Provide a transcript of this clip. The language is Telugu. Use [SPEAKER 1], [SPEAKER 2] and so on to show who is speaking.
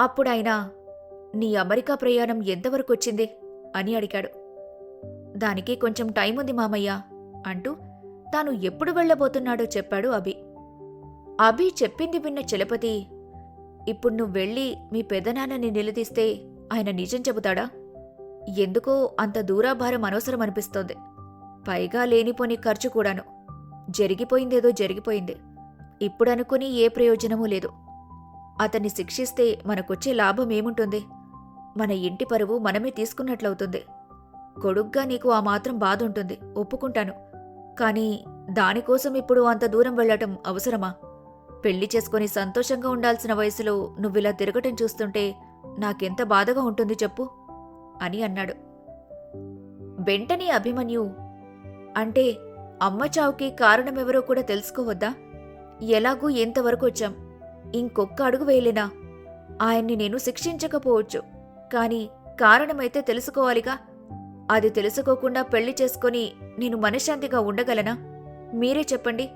[SPEAKER 1] అప్పుడాయన నీ అమెరికా ప్రయాణం ఎంతవరకు వచ్చింది అని అడిగాడు. దానికి కొంచెం టైం ఉంది మామయ్య అంటూ తాను ఎప్పుడు వెళ్ళబోతున్నాడో చెప్పాడు అభి. అభి చెప్పింది విన్న చలపతి ఇప్పుడు నువ్వు వెళ్ళి మీ పెదనాన్నని నిలదీస్తే ఆయన నిజం చెబుతాడా? ఎందుకో అంత దూరాభారం అనవసరం అనిపిస్తోంది పైగా లేనిపోని ఖర్చు కూడాను. జరిగిపోయిందేదో జరిగిపోయింది. ఇప్పుడనుకుని ఏ ప్రయోజనమూ లేదు. అతన్ని శిక్షిస్తే మనకొచ్చే లాభం ఏముంటుంది మన ఇంటి పరువు మనమే తీసుకున్నట్లవుతుంది. కొడుగ్గా నీకు ఆ మాత్రం బాధ ఉంటుంది ఒప్పుకుంటాను. కానీ దానికోసం ఇప్పుడు అంత దూరం వెళ్ళటం అవసరమా? పెళ్ళి చేసుకొని సంతోషంగా ఉండాల్సిన వయసులో నువ్విలా తిరగటం చూస్తుంటే నాకెంత బాధగా ఉంటుంది చెప్పు? అని అన్నాడు. వెంటనే అభిమన్యు అంటే అమ్మ చావుకి కారణమెవరో కూడా తెలుసుకోవద్దా ఎలాగూ ఎంతవరకు వచ్చాం? ఇంకొక్క అడుగు వేయలేనా? ఆయన్ని నేను శిక్షించకపోవచ్చు. కానీ కారణమైతే తెలుసుకోవాలిగా. అది తెలుసుకోకుండా పెళ్ళి చేసుకొని నేను మనశ్శాంతిగా ఉండగలనా? మీరే చెప్పండి.